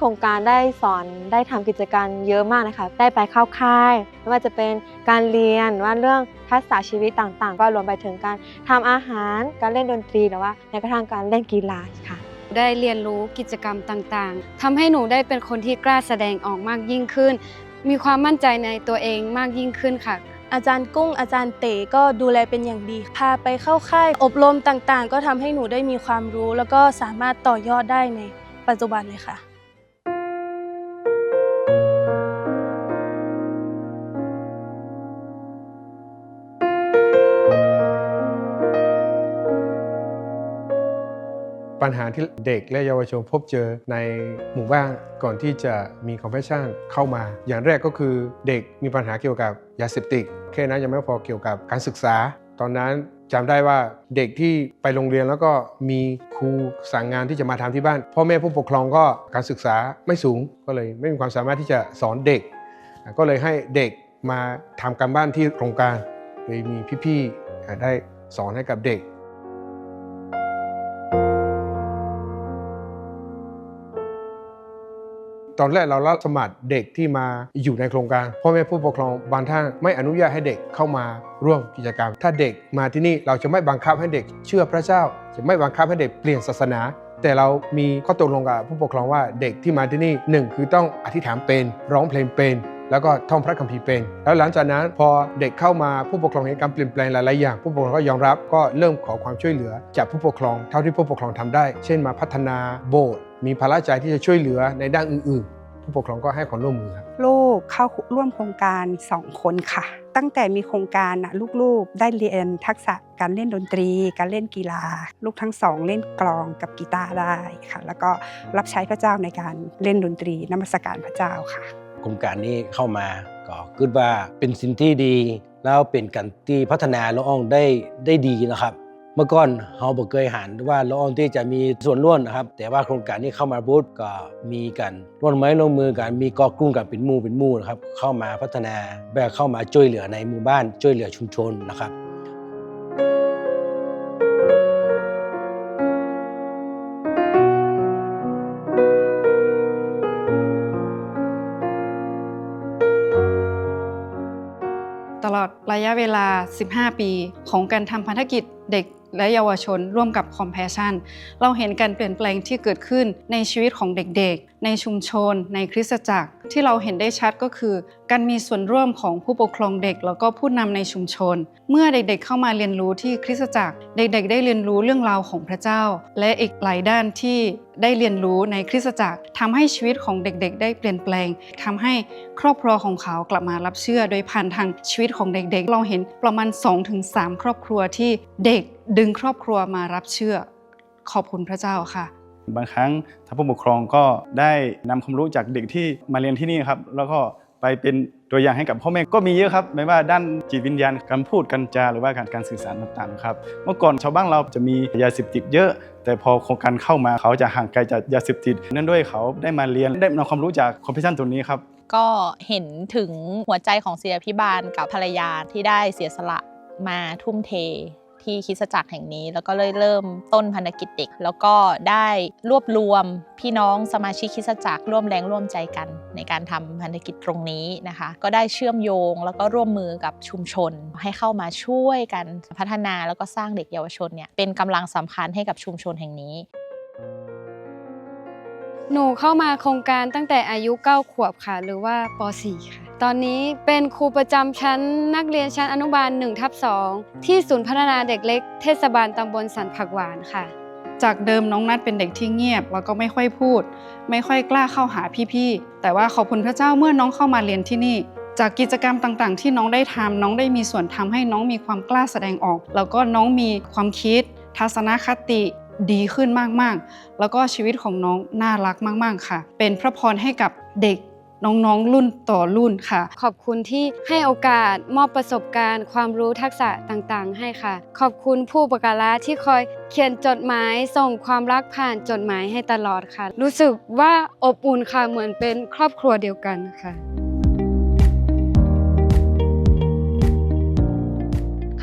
ที่โครงการได้สอนได้ทำกิจกรรมเยอะมากนะคะ ได้ไปเข้าค่ายไม่ว่าจะเป็นการเรียนว่าเรื่องทักษะชีวิตต่างๆ ก็รวมไปถึงการทำอาหารการเล่นดนตรีหรือว่าแม้กระทั่งการเล่นกีฬาค่ะ ได้เรียนรู้กิจกรรมต่างๆทำให้หนูได้เป็นคนที่กล้าแสดงออกมากยิ่งขึ้น มีความมั่นใจในตัวเองมากยิ่งขึ้นค่ะอาจารย์กุ้งอาจารย์เต๋ก็ดูแลเป็นอย่างดี พาไปเข้าค่าย อบรมต่างๆ ก็ทำให้หนูได้มีความรู้ แล้วก็สามารถต่อยอดได้ในปัจจุบันเลยค่ะ ปัญหาที่เด็กและเยาวชนพบเจอในหมู่บ้านก่อนที่จะมีคอมเพชชั่นเข้ามา อย่างแรกก็คือเด็กมีปัญหาเกี่ยวกับยาเสพติดแค่นั้นยังไม่พอเกี่ยวกับการศึกษา ตอนนั้นจำได้ว่าเด็กที่ไปโรงเรียนแล้วก็มีครูสั่งงานที่จะมาทำที่บ้าน พ่อแม่ผู้ปกครองก็การศึกษาไม่สูงก็เลยไม่มีความสามารถที่จะสอนเด็ก ก็เลยให้เด็กมาทำการบ้านที่โครงการโดยมีพี่ๆได้สอนให้กับเด็ก ตอนแรกเรารับสมัครเด็กที่มาอยู่ในโครงการพ่อแม่ผู้ปกครองบางท่านไม่อนุญาตให้เด็กเข้ามาร่วมกิจกรรม ถ้าเด็กมาที่นี่เราจะไม่บังคับให้เด็กเชื่อพระเจ้า จะไม่บังคับให้เด็กเปลี่ยนศาสนา แต่เรามีข้อตกลงกับผู้ปกครองว่าเด็กที่มาที่นี่หนึ่งคือต้องอธิษฐานเป็นร้องเพลงเป็นแล้วก็ท่องพระคัมภีร์เป็น แล้วหลังจากนั้นพอเด็กเข้ามาผู้ปกครองเห็นการเปลี่ยนแปลงหลาย ๆ อย่าง ผู้ปกครองก็ยอมรับก็เริ่มขอความช่วยเหลือ จากผู้ปกครองเท่าที่ผู้ปกครองทำได้ เช่นมาพัฒนาโบสถ์ มีภาระใจที่จะช่วยเหลือในด้านอื่น ๆ ผู้ปกครองก็ให้ความร่วมมือครับลูกเข้าร่วมโครงการ 2 คนค่ะ ตั้งแต่มีโครงการน่ะลูกๆ ได้เรียนทักษะการเล่นดนตรี การเล่นกีฬา ลูกทั้งสองเล่นกลองกับกีตาร์ได้ค่ะ แล้วก็รับใช้พระเจ้าในการเล่นดนตรีนมัสการพระเจ้าค่ะ โครงการนี้เข้ามาก็คิดว่าเป็นสิ่งที่ดี แล้วเป็นการที่พัฒนาละอองได้ได้ดีนะครับเมื่อก่อนเราบ่เคยหันว่าละอองที่จะมีส่วนร่วมนะครับ แต่ว่าโครงการนี้เข้ามาบูธก็มีการร่วมไม้ร่วมมือกันมีกอกลุ่มกันเป็นมู่เป็นมู่นะครับเข้ามาพัฒนาแบบเข้ามาช่วยเหลือในหมู่บ้านช่วยเหลือชุมชนนะครับตลอดระยะเวลา 15 ปี ของการทำพันธกิจเด็ก และเยาวชนร่วมกับ Compassion เราเห็นการเปลี่ยนแปลงที่เกิดขึ้นในชีวิตของเด็กๆ ในชุมชน ในคริสตจักร ที่เราเห็นได้ชัดก็คือ การมีส่วนร่วมของผู้ปกครองเด็ก แล้วก็ผู้นำในชุมชน เมื่อเด็กๆเข้ามาเรียนรู้ที่คริสตจักร เด็กๆ ได้เรียนรู้เรื่องราวของพระเจ้า และอีกหลายด้านที่ได้เรียนรู้ในคริสตจักรทำให้ชีวิตของเด็กๆ ได้เปลี่ยนแปลงทำให้ครอบครัวของเขากลับมารับเชื่อ โดยผ่านทางชีวิตของเด็กๆ เราเห็นประมาณ 2-3 ครอบครัวที่เด็ก ดึงครอบครัวมารับเชื่อขอบคุณพระเจ้าค่ะ บางครั้งทางผู้ปกครองก็ได้นำความรู้จากเด็กที่มาเรียนที่นี่ครับ แล้วก็ไปเป็นตัวอย่างให้กับพ่อแม่ก็มีเยอะครับ ไม่ว่าด้านจิตวิญญาณการพูดการจาหรือว่าการการสื่อสารต่างๆครับ เมื่อก่อนชาวบ้านเราจะมียาเสพติดเยอะ แต่พอโครงการเข้ามาเขาจะห่างไกลจากยาเสพติดเนื่องด้วยเขาได้มาเรียนได้นำความรู้จากคอมเพชชั่นตัวนี้ครับ ก็เห็นถึงหัวใจของศิลพิบาลกับภรรยาที่ได้เสียสละมาทุ่มเท ที่คริดสจักรแห่งนี้ แล้วก็เลยเริ่มต้นพันธกิจเด็ก แล้วก็ได้รวบรวมพี่น้องสมาชิกคริดสจักรร่วมแรงร่วมใจกัน ในการทำพันธกิจตรงนี้นะคะ ก็ได้เชื่อมโยง แล้วก็ร่วมมือกับชุมชน ให้เข้ามาช่วยกันพัฒนาแล้วก็สร้างเด็กเยาวชนเนี่ยเป็นกำลังสำคัญให้กับชุมชนแห่งนี้หนูเข้ามาโครงการตั้งแต่อายุ 9 ขวบค่ะ หรือว่าป .4 ค่ะ ตอนนี้เป็นครูประจำชั้นนักเรียนชั้นอนุบาล1ทับ2ที่ศูนย์พัฒนาเด็กเล็กเทศบาลตำบลสันผักหวานค่ะ จากเดิมน้องนัดเป็นเด็กที่เงียบแล้วก็ไม่ค่อยพูด ไม่ค่อยกล้าเข้าหาพี่ๆ แต่ว่าขอบคุณพระเจ้าเมื่อน้องเข้ามาเรียนที่นี่ จากกิจกรรมต่างๆ ที่น้องได้ทำน้องได้มีส่วนทำให้น้องมีความกล้าแสดงออก แล้วก็น้องมีความคิด ทัศนคติดีขึ้นมากๆ แล้วก็ชีวิตของน้องน่ารักมาก ๆ ค่ะ เป็นพระพรให้กับเด็ก น้องๆ รุ่นต่อรุ่นค่ะ ขอบคุณที่ให้โอกาสมอบประสบการณ์ ความรู้ทักษะต่างๆ ให้ค่ะ ขอบคุณผู้ประกาศที่คอยเขียนจดหมายส่งความรักผ่านจดหมายให้ตลอดค่ะ รู้สึกว่าอบอุ่นค่ะเหมือนเป็นครอบครัวเดียวกันค่ะ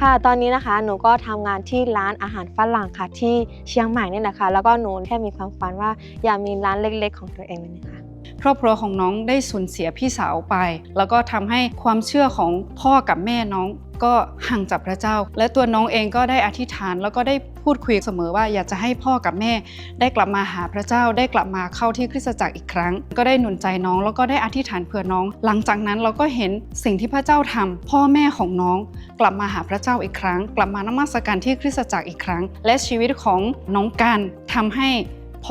ค่ะ ตอนนี้นะคะ หนูก็ทำงานที่ร้านอาหารฝรั่งค่ะ ที่เชียงใหม่นี่แหละค่ะแล้วก็หนูแค่มีความฝันว่าอยากมีร้านเล็ก ๆ ของตัวเองเลยนี้ค่ะครอบครัวของน้องได้สูญเสียพี่สาวไป แล้วก็ทำให้ความเชื่อของพ่อกับแม่น้อง ก็ห่างจากพระเจ้า และตัวน้องเองก็ได้อธิษฐานแล้วก็ได้พูดคุยเสมอว่าอยากจะให้พ่อกับแม่ ได้กลับมาหาพระเจ้าได้กลับมาเข้าที่คริสตจักรอีกครั้ง ก็ได้หนุนใจน้องแล้วก็ได้อธิษฐานเผื่อน้อง หลังจากนั้นเราก็เห็นสิ่งที่พระเจ้าทำพ่อแม่ของน้อง กลับมาหาพระเจ้าอีกครั้ง กลับมานมัสการที่คริสตจักรอีกครั้ง และชีวิตของน้องกันทำให้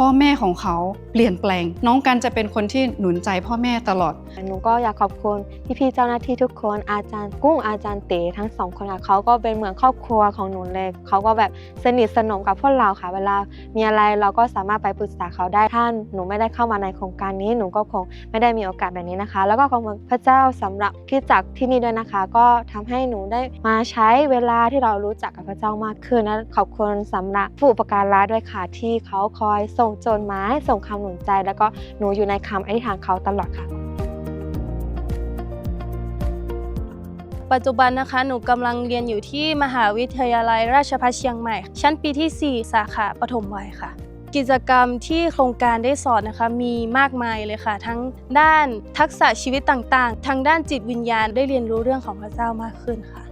พ่อแม่ของเขาเปลี่ยนแปลง น้องกันจะเป็นคนที่หนุนใจพ่อแม่ตลอด หนูก็อยากขอบคุณพี่ๆเจ้าหน้าที่ทุกคนอาจารย์กุ้งอาจารย์เต๋ทั้งสองคนค่ะเขาก็เป็นเหมือนครอบครัวของหนูเลยเขาก็แบบสนิทสนมกับพวกเราค่ะ เวลามีอะไรเราก็สามารถไปปรึกษาเขาได้ถ้าหนูไม่ได้เข้ามาในโครงการนี้หนูก็คงไม่ได้มีโอกาสแบบนี้นะคะ แล้วก็ขอบคุณพระเจ้าสำหรับที่จักที่นี่ด้วยนะคะ ก็ทำให้หนูได้มาใช้เวลาที่เรารู้จักกับพระเจ้ามากขึ้นและขอบคุณสำหรับผู้อุปการะด้วยค่ะที่เขาคอยส่งโจทย์หมายส่งคำหนุนใจ แล้วก็หนูอยู่ในคำอธิษฐานเขาตลอดค่ะปัจจุบันนะคะ หนูกำลังเรียนอยู่ที่มหาวิทยาลัยราชภัฏเชียงใหม่ ชั้นปีที่ 4 สาขาปฐมวัยค่ะ กิจกรรมที่โครงการได้สอนนะคะมีมากมายเลยค่ะ ทั้งด้านทักษะชีวิตต่างๆ ทางด้านจิตวิญญาณได้เรียนรู้เรื่องของพระเจ้ามากขึ้นค่ะ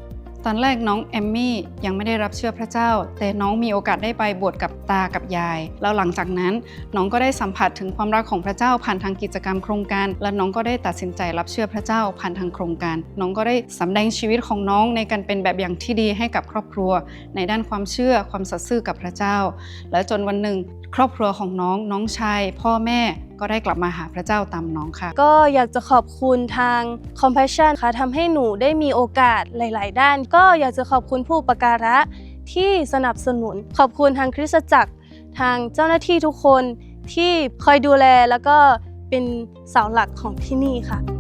ตอนแรกน้องแอมมี่ยังไม่ได้รับเชื่อพระเจ้า แต่น้องมีโอกาสได้ไปบวชกับตากับยาย แล้วหลังจากนั้นน้องก็ได้สัมผัสถึงความรักของพระเจ้าผ่านทางกิจกรรมโครงการ และน้องก็ได้ตัดสินใจรับเชื่อพระเจ้าผ่านทางโครงการ น้องก็ได้สำแดงชีวิตของน้องในการเป็นแบบอย่างที่ดีให้กับครอบครัว ในด้านความเชื่อความสัตย์ซื่อกับพระเจ้า และจนวันหนึ่ง ครอบครัวของน้องน้องชายพ่อแม่ก็ได้กลับมาหาพระเจ้าตามน้องค่ะ ก็อยากจะขอบคุณทาง Compassion ค่ะทำให้หนูได้มีโอกาสหลาย ๆ ด้าน ก็อยากจะขอบคุณผู้ประการะที่สนับสนุน ขอบคุณทางคริสตจักร ทางเจ้าหน้าที่ทุกคนที่คอยดูแลแล้วก็เป็นเสาหลักของที่นี่ค่ะ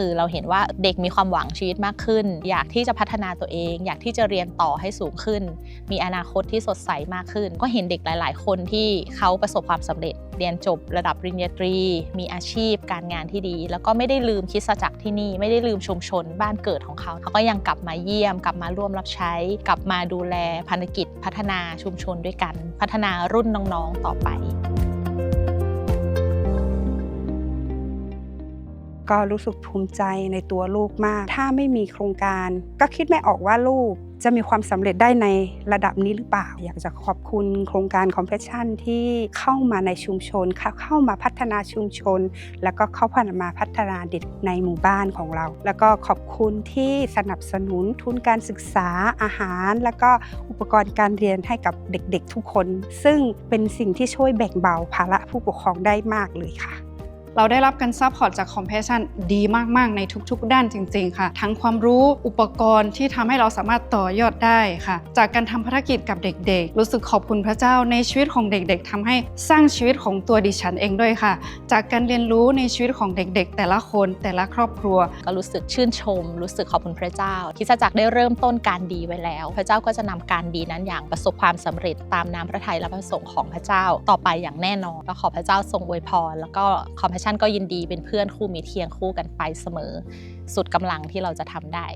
คือเราเห็นว่าเด็กมีความหวังชีวิตมากขึ้น อยากที่จะพัฒนาตัวเอง อยากที่จะเรียนต่อให้สูงขึ้น มีอนาคตที่สดใสมากขึ้น ก็เห็นเด็กหลาย ๆ คนที่เขาประสบความสำเร็จ เรียนจบระดับปริญญาตรี มีอาชีพ การงานที่ดี แล้วก็ไม่ได้ลืมคิดสจักที่นี่ไม่ได้ลืมชุมชนบ้านเกิดของเขาเขาก็ยังกลับมาเยี่ยม กลับมาร่วมรับใช้ กลับมาดูแลภารกิจ พัฒนาชุมชนด้วยกัน พัฒนารุ่นน้อง ๆ ต่อไป ก็รู้สึกภูมิใจในตัวลูกมาก ถ้าไม่มีโครงการ ก็คิดไม่ออกว่าลูกจะมีความสำเร็จได้ในระดับนี้หรือเปล่า อยากจะขอบคุณโครงการ Compassion ที่เข้ามาในชุมชนเข้าเข้ามาพัฒนาชุมชน แล้วก็เข้ามาพัฒนาเด็กในหมู่บ้านของเรา แล้วก็ขอบคุณที่สนับสนุนทุนการศึกษาอาหาร แล้วก็อุปกรณ์การเรียนให้กับเด็กๆทุกคน ซึ่งเป็นสิ่งที่ช่วยแบ่งเบาภาระผู้ปกครองได้มากเลยค่ะ เราได้รับการซัพพอร์ตจาก Compassion ดีมาก ๆ ในทุก ๆ ด้านจริง ๆ ค่ะ ทั้งความรู้อุปกรณ์ที่ทำให้เราสามารถต่อยอดได้ค่ะ จากการทำภารกิจกับเด็ก ๆ รู้สึกขอบคุณพระเจ้าในชีวิตของเด็ก ๆทำให้สร้างชีวิตของตัวดิฉันเองด้วยค่ะ จากการเรียนรู้ในชีวิตของเด็ก ๆ แต่ละคนแต่ละครอบครัว ก็รู้สึกชื่นชม รู้สึกขอบคุณพระเจ้าคริดจักได้เริ่มต้นการดีไว้แล้ว พระเจ้าก็จะนำการดีนั้นอย่างประสบความสำเร็จตามน้ำพระทัยและประสงค์ของพระเจ้าต่อไปอย่างแน่นอนก็ขอพระเจ้าทรงอวยพรแล้วก็คอมชันก็ยินดีเป็นเพื่อนคู่มีเทียงคู่กันไปเสมอ สุดกำลังที่เราจะทำได้